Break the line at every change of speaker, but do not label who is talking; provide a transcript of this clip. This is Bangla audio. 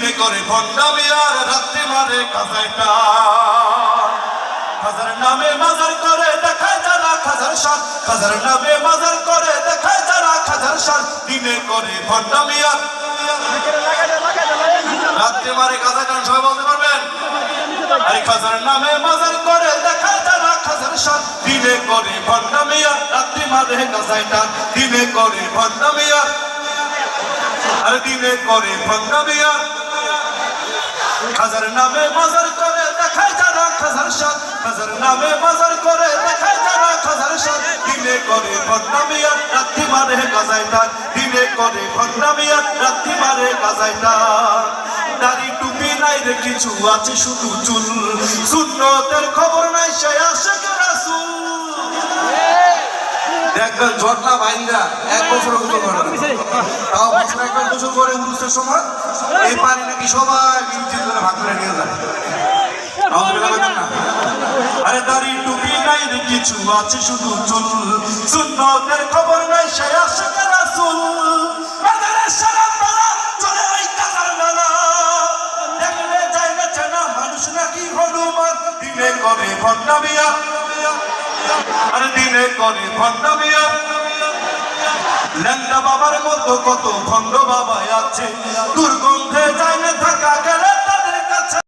দিনে করে ভণ্ডামি আর রাত্রি মারে কাজাইটা খাজার নামে মাজার করে দেখায় যারা খাজার সার খাজার নামে মাজার করে দেখায় যারা খাজার সার দিনে করে ভণ্ডামি আর রাত্রে মারে কাজা গান সবাই বলতে পারবেন? আরে খাজার নামে মাজার করে দেখায় যারা খাজার সার দিনে করে ভণ্ডামি আর রাত্রি মারে কাজাইটা দিনে করে ভণ্ডামি আর আরে দিনে করে ভণ্ডামি আর খাজার নামে বাজার করে, দেখায় যারা খাজার সাথ। খাজার নামে বাজার করে, দেখায় যারা খাজার সাথ। দিনে করে ভণ্ডামিয়া রাত্রি মারে গাজাইটা দিনে করে ভণ্ডামিয়া রাত্রি মারে গাজাইটা দাড়ি টুপি নাই রে, কিছু আছে শুধু চুল। সুন্নতের খবর নাই, সে আসে দেখবেন ঝটনা বাইন্দা, এক বছর তাও একবার গোসল করে উরুসের সময় এই পানি নাকি সবাই মিউজিক করে ভাগ করে নিয়ে যায়। আরে দাড়ি টুপি নাই রে, কিছু আছে শুধু চুল। সুন্নতের খবর নাই, সে আসে রাসূল। বাজারে চলে ওই কাতার মেলা দেখলে যায় না চেনা মানুষ নাকি হনুমান। দিনে করে ভণ্ডামিয়া। আরে দিনে করে ভণ্ডামিয়া। ল্যাংটা বাবার মতো কত খন্ড বাবা আছে। দুর্গন্ধে যায় না থাকা গেলে